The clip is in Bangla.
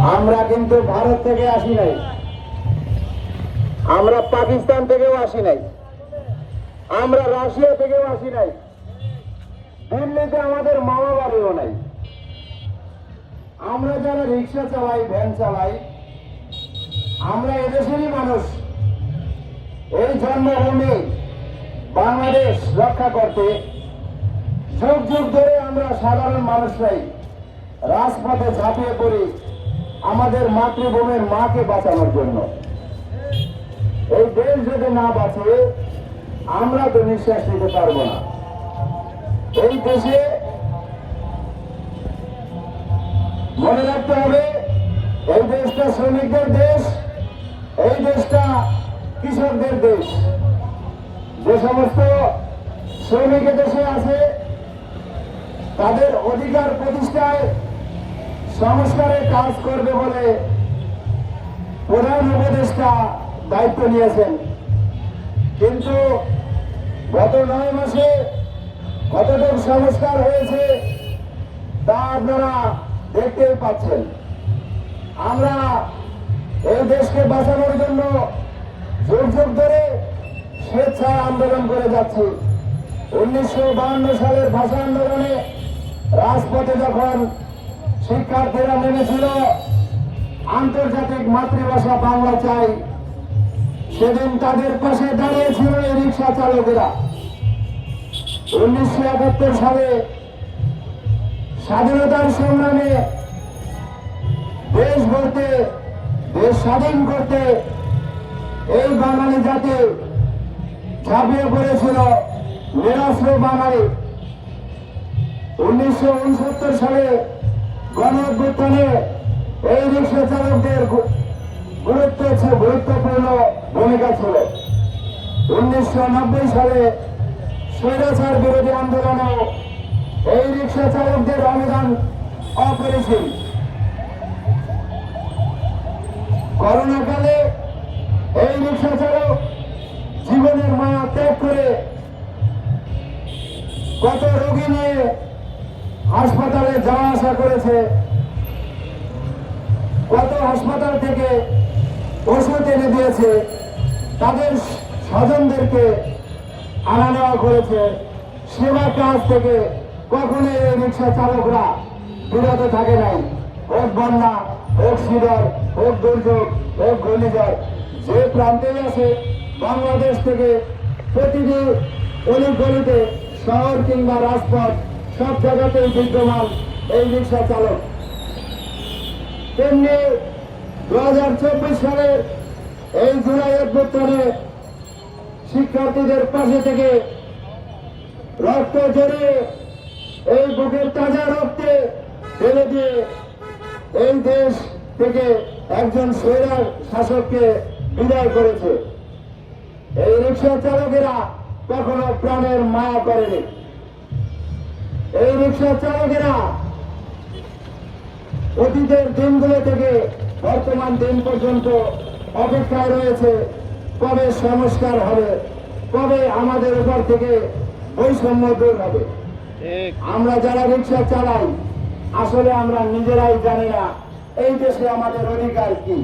আমরা কিন্তু ভারত থেকে আসি নাই। আমরা পাকিস্তান থেকেও আসি নাই। আমরা রাশিয়া থেকেও আসি নাই। দিল্লিতে আমাদের মামা বাড়িও নাই। আমরা যারা রিক্সা চালাই, ভ্যান চালাই, আমরা এদেশেরই মানুষ। এই জন্মভূমি বাংলাদেশ রক্ষা করতে যুগ যুগ ধরে আমরা সাধারণ মানুষরাই রাজপথে ঝাঁপিয়ে পড়ি। আমাদের মাতৃভূমির মাকে বাঁচানোর জন্য। এই দেশ যদি না বাঁচে, আমরা তো নিঃশ্বাস নিতে পারব না। এই দেশে মনে রাখতে হবে, এই দেশটা শ্রমিকদের দেশ, এই দেশটা কৃষকদের দেশ। যে সমস্ত শ্রমিক দেশে আছে, তাদের অধিকার প্রতিষ্ঠায় সংস্কারের কাজ করবে বলে প্রধান উপদেষ্টা দায়িত্ব নিয়েছেন। কিন্তু গত নয় মাসে কতটুকু সংস্কার হয়েছে তা আপনারা দেখতেই পাচ্ছেন। আমরা এই দেশকে বাঁচানোর জন্য যুগ যুগ ধরে স্বেচ্ছায় আন্দোলন করে যাচ্ছি। উনিশশো সালের ভাষা আন্দোলনে রাজপথে যখন শিক্ষার্থীরা নেমেছিল আন্তর্জাতিক মাতৃভাষা বাংলা চাই। সেদিন তাদের পাশে দাঁড়িয়েছিল এই রিক্সা চালকেরা। উনিশশো একাত্তর সালে স্বাধীনতার সংগ্রামে দেশ গড়তে, দেশ স্বাধীন করতে এই বাঙালি জাতি ঝাঁপিয়ে পড়েছিল নিরাশ্র বাঙালি। উনিশশো উনসত্তর সালে গণ অভ্যুত্থানে এই রিক্সা চালকদের গুরুত্ব গুরুত্বপূর্ণ ভূমিকা ছিল। উনিশশো নব্বই সালে স্বৈরাচার বিরোধী আন্দোলনেও এই রিক্সা চালকদের অবদান অপরিসীম। করোনাকালে এই রিক্সা চালক জীবনের মায়া ত্যাগ করে কত রোগী নিয়ে হাসপাতালে যাওয়া আসা করেছে। কত হাসপাতাল থেকে ওষুধ এনে দিয়েছে, তাদের স্বজনদেরকে আনা নেওয়া করেছে। সেবা কাজ থেকে কখনো এই রিক্সা চালকরা বিরত থাকে নাই। হোক বন্যা, হোক শিডর হোক দুর্যোগ, হোক ঘূর্ণিঝড়, যে প্রান্তেই আছে, বাংলাদেশ থেকে প্রতিটি অলিগলিতে শহর কিংবা রাজপথ সব জায়গাতেই বিদ্যমান এই রিক্সা চালক। তেমনি দু হাজার চব্বিশ সালের এই জুলাই অভ্যুত্থানে শিক্ষার্থীদের পাশে থেকে রক্ত জড়িয়ে এই বুকের তাজা রক্তে ফেলে দিয়ে এই দেশ থেকে একজন স্বৈরার শাসককে বিদায় করেছে। এই রিক্সা চালকেরা কখনো প্রাণের মায়া করেনি। এই রিক্সা চালকেরা অতীতের দিনগুলো থেকে বর্তমান দিন পর্যন্ত অপেক্ষায় রয়েছে। কবে সংস্কার হবে? কবে আমাদের উপর থেকে বৈষম্য দূর হবে? আমরা যারা রিক্সা চালাই আসলে আমরা নিজেরাই জানি না এই দেশে আমাদের অধিকার কি?